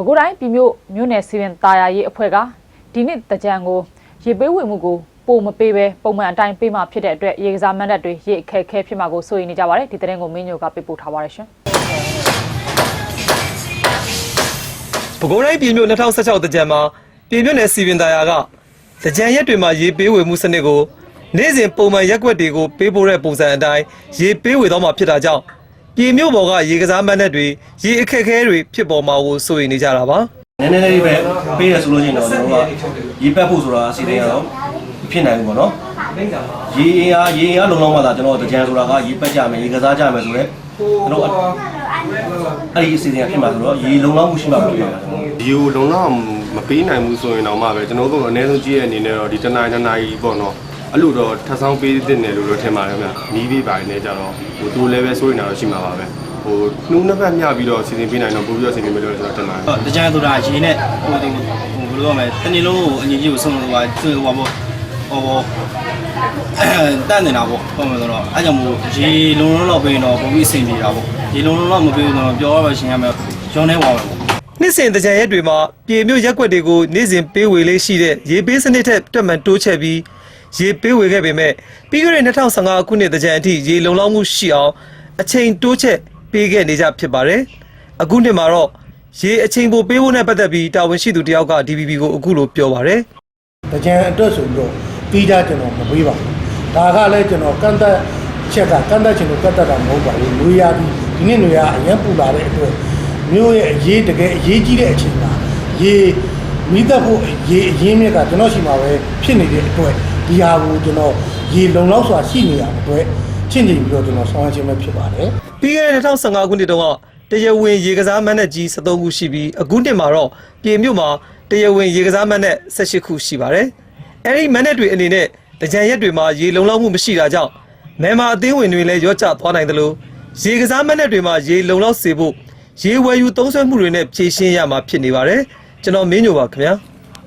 ပဲခူးတိုင်းပြည်မြို့မြို့နယ်စီရင်တာယာရေးအဖွဲ့ကဒီနှစ်တကြံကိုရေပေးဝင်မှုကိုပိုမပေးပဲပုံမှန်အတိုင်းပေးမှဖြစ်တဲ့အတွက်ရေကစားမန်တပ်တွေရေအခက်အခဲဖြစ်မှာကိုစိုးရိမ်နေကြပါတယ်ဒီသတင်းကိုမင်းညိုကပေးပို့ထားပါတယ်ရှင်ပဲခူးတိုင်းပြည်မြို့2016တကြံမှာပြည်မြို့နယ်စီပင်သားယာကတကြံရက်တွေမှာရေပေးဝေမှုစနစ်ကိုနေ့စဉ်ပုံမှန်ရက်ွက်တွေကိုပေးပို့တဲ့ပုံစံအတိုင်းရေပေးဝေတော့မှာဖြစ်တာကြောင့် ပြည်မြို့ပေါ်ကရေကစားမန်းတဲ့တွေရေအခက်အခဲတွေဖြစ်ပေါ်မှာကိုစိုးရိမ်နေကြတာပါနည်းနည်းလေးပဲပေးရဆိုလို့ရှိရင်တော့ကျွန်တော်ကရေပက်ဖို့ဆိုတာအစီအစဉ်ရတော့ဖြစ်နိုင်ဘူးပေါ့နော်ရေအင်အားရေအင်အားလုံလောက်မှသာကျွန်တော်တကြံဆိုတာကရေပက်ကြမယ်ရေကစားကြမယ်ဆိုတော့ကျွန်တော်အဲ့ဒီအစီအစဉ်ဖြစ်မှာဆိုတော့ရေလုံလောက်မှုရှိမှာဖြစ်ပါတယ်ဒီကိုလုံလောက်မပေးနိုင်ဘူးဆိုရင်တော့မှပဲကျွန်တော်တို့အနည်းဆုံးကြည့်ရအနေနဲ့တော့ဒီတနိုင်တနိုင်ပေါ့နော် အဲ့လိုတော့ထပ်ဆောင်ပေးတဲ့နယ်လို့တော့ထင်ပါတယ်ခင်ဗျနီးပြီးပါနေကြတော့ဟိုသူလည်းပဲစိုးရင်တော့ရှိမှာပါပဲဟိုနှုတ်နှစ်ဖက်မျှပြီးတော့စီစဉ်ပေးနိုင်တော့ပို့ပြီးတော့စီစဉ်ပေးလို့ကျွန်တော်ထင်ပါတယ်တကြံဆိုတာရေနဲ့ဟိုဒီဟိုဘယ်လိုရမလဲတနေ့လုံးကိုအညီကြီးကိုဆုံးလို့ဟိုဟိုဟိုပေါ့ဟိုတန်နေတာပေါ့ဟုတ်မှာဆိုတော့အဲကြောင့်မို့ရေလုံးလုံးတော့ပေးရင်တော့ပုံပြီးအဆင်ပြေတာပေါ့ရေလုံးလုံးတော့မပေးဘူးဆိုတော့ပြောရပါရှင်ရမယ်ရောင်းနေပါမယ်ပေါ့နှစ်စဉ်တကြံရက်တွေမှာပြည်မြို့ရက်ွက်တွေကိုနေ့စဉ်ပေးဝေလေးရှိတဲ့ရေပေးစနစ်ထက်တက်မှန်တိုးချဲ့ပြီး ရေပေးဝေခဲ့ပေမဲ့ပြီးခဲ့တဲ့2015ခုနှစ်တကြံအထိရေလုံလောက်မှုရှိအောင်အချိန်တိုးချဲ့ပေးခဲ့နေကြဖြစ်ပါတယ်အခုနှစ်မှာတော့ရေအချိန်ပိုပေးဖို့နဲ့ပတ်သက်ပြီးတာဝန်ရှိသူတယောက်က DPP ကိုအခုလိုပြောပါတယ်တကြံအတွက်ဆိုပြီးတော့ပြီးသားကျွန်တော်မပေးပါဘူးဒါကလည်းကျွန်တော်ကန့်သက်ချက်ကကန့်သက်ချင်လို့ကန့်သက်တာမဟုတ်ပါဘူးလူရပြီးဒီနေ့လူရအရင်ပူလာတဲ့အတွက်မျိုးရဲ့အရေးတကယ်အရေးကြီးတဲ့အချိန်မှာရေမိသက်ဖို့ရေအရင်းမြစ်ကကျွန်တော်ရှိမှာပဲဖြစ်နေတဲ့အတွက် ဒီဟာကိုကျွန်တော်ရေလုံလောက်စွာရှိနေရတဲ့အတွက်ချင့်ချိန်ပြီးတော့ကျွန်တော်ဆောင်ရွက်ခြင်းပဲဖြစ်ပါတယ်ပြီးခဲ့တဲ့2015ခုနှစ်တုန်းကတရားဝင်ရေကစားမန်းနဲ့ကြီး73ခုရှိပြီးအခုနှစ်မှာတော့ပြည်မြို့မှာတရားဝင်ရေကစားမန်းနဲ့18ခုရှိပါတယ်။အဲဒီမန်းနဲ့တွေအနေနဲ့တကြံရက်တွေမှာရေလုံလောက်မှုမရှိတာကြောင့်မဲမာအသင်းဝင်တွေလည်းရော့ချသွားနိုင်တယ်လို့ရေကစားမန်းနဲ့တွေမှာရေလုံလောက်စေဖို့ရေဝယ်ယူသုံးစွဲမှုတွေနဲ့ဖြည့်ရှင်းရမှာဖြစ်နေပါတယ်။ကျွန်တော်မင်းညိုပါခင်ဗျာ။